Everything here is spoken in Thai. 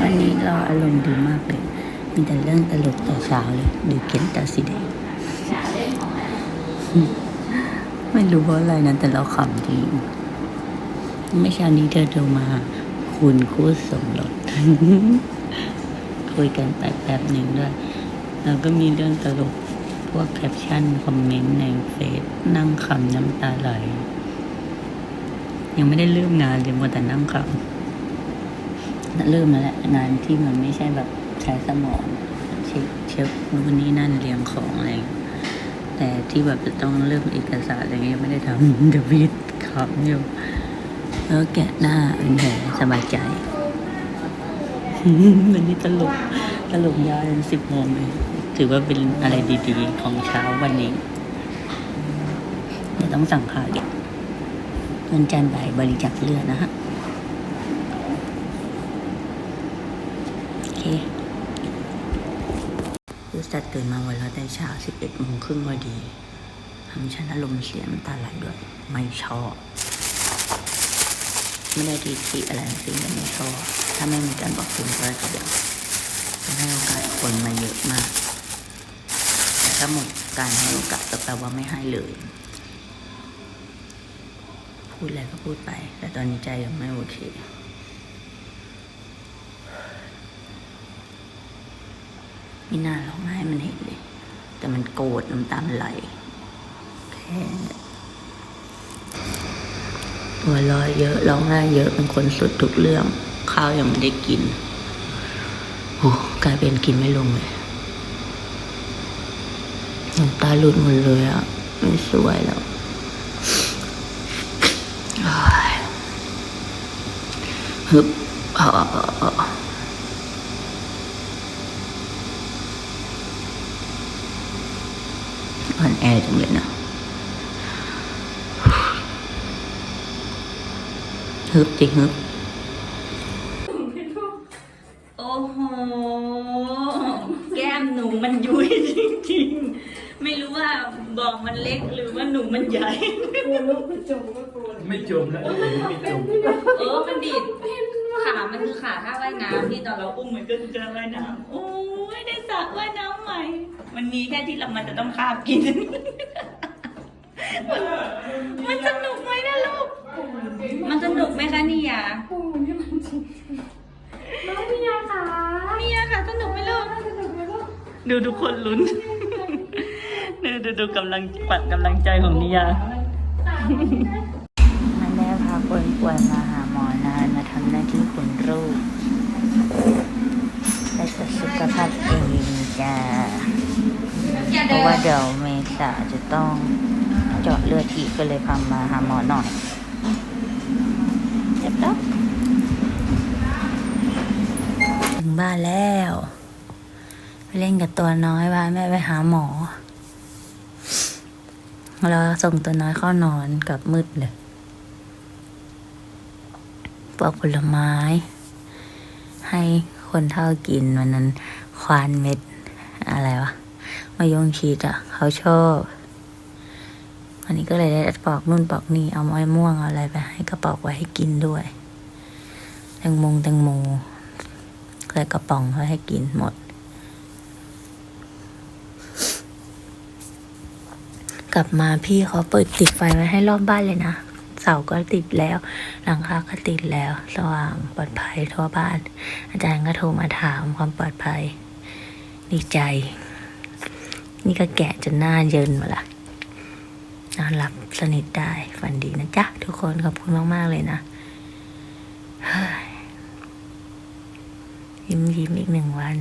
วันนี้เราอารมณ์ดีมากเลย มีแต่เรื่องตลกแต่เช้าเลยดูเก็นตาสีแดงไม่รู้เพราะอะไรนะแต่เราขำจริงไม่อเช้านี้เธอโทรมา คุณคู่สมรสคุยกันไปแป๊บหนึ่งด้วย แล้วก็มีเรื่องตลกพวกแคปชั่น คอมเมนต์ในเฟซนั่งขำน้ำตาไหล ยังไม่ได้เริ่มงานเลยมัวแต่นั่งขำ เริ่มมาแล้วงานที่มันไม่ใช่แบบใช้สมองเช็คเช็คนู่นนี่นั่นเรียงของอะไรแต่ที่แบบจะต้องเริ่มเอกสารอะไรเงี้ยไม่ได้ทำเดี๋ยวพีดขำอยู่แล้วแกะหน้าเป็นแผลสบายใจวันนี้ตลกตลกยาวจนสิบโมงเลยถือว่าเป็นอะไรดีๆ ของเช้าวันนี้เดี๋ยวต้องสั่งข้าวอีกวันจันทร์บ่ายบริจาคเลือดนะฮะ รู้จัดตื่นมาวันละแต่เช้าสิบเอ็ดโมงครึ่งพอดีทำฉันอารมณ์เสียน้ำตาไหลด้วย ไม่ชอบ ไม่ได้ทีทีอะไรสิ้นแต่ไม่ชอบ ถ้าไม่มีการบอกคุณก็จะเดี๋ยวจะให้โอกาสคนมาเยอะมาก แต่ถ้าหมดการให้โอกาสก็แปลว่าไม่ให้เลย พูดอะไรก็พูดไป แต่ตอนนี้ใจยังไม่โอเค ไม่น่าร้องไห้มันเห็นเลย แต่มันโกรธน้ำตาไหลแค่หัวเรอยเยอะร้องไห้เยอะเป็นคนสุดทุกเรื่อง ข้าวยังไม่ได้กินโอ้กลายเป็นกินไม่ลงเลยน้ำตาหลุดหมดเลยอะไม่สวยแล้วฮึบอ่า อ่อนแอจังเลยนะฮึบจริงฮึบโอ้โห แก้มหนูมันยุ้ยจริงๆ ไม่รู้ว่าบอกมันเล็กหรือว่าหนูมันใหญ่ ไม่จมแล้วเออไม่จมเออ มันดีดขา มันคือขาท่าว่ายน้ำที่ตอนเราอุ้มมันก็คือท่าว่ายน้ำโอ้ยได้สระว่ายน้ำให ม่มันมีแค่ที่เรามันจะต้องคาบกิน มันมันสนุกไหมนะลูก มันสนุกไหมคะนี่ยาน้องมียาขานี่ยาค่ะสนุกไหมลูก สนุกไหมลูก ดูทุกคนลุ้นดูดูดูกำลังปัดกำลังใจของนิยามันได้พาคนป่วยมาหาหมอนานมาทำหน้าที่คุณลูกและจะสุขภาพเองจ้า เดี๋ยวเมษาจะต้องเจาะเลือดอีกก็เลยพามาหาหมอหน่อยเจ็บแล้วถึงบ้านแล้วไปเล่นกับตัวน้อยว่าแม่ไปหาหมอ แล้วส่งตัวน้อยเข้านอนกับมืดเลยพวกผลไม้ ให้คนเท่ากินวันนั้นควานเม็ดอะไรวะ มายงชีดอะ เขาชอบวันนี้ก็เลยได้ปอกนู่นปอกนี่เอาไม้ม่วงเอาอะไรไปให้กระปอกไว้ให้กินด้วย แตงโมงแตงโมเลยกระป๋องเขาให้กินหมด กลับมาพี่เขาเปิดติดไฟไว้ให้รอบบ้านเลยนะเสาก็ติดแล้ว หลังคาก็ติดแล้ว สว่างปลอดภัยทั่วบ้าน อาจารย์ก็โทรมาถามความปลอดภัย ดีใจ นี่ก็แกะจนหน้าเยินมาละนอนหลับสนิทได้ฝันดีนะจ๊ะ ทุกคนขอบคุณมาก ๆ เลยนะยิ้มยิ้มอีกหนึ่งวัน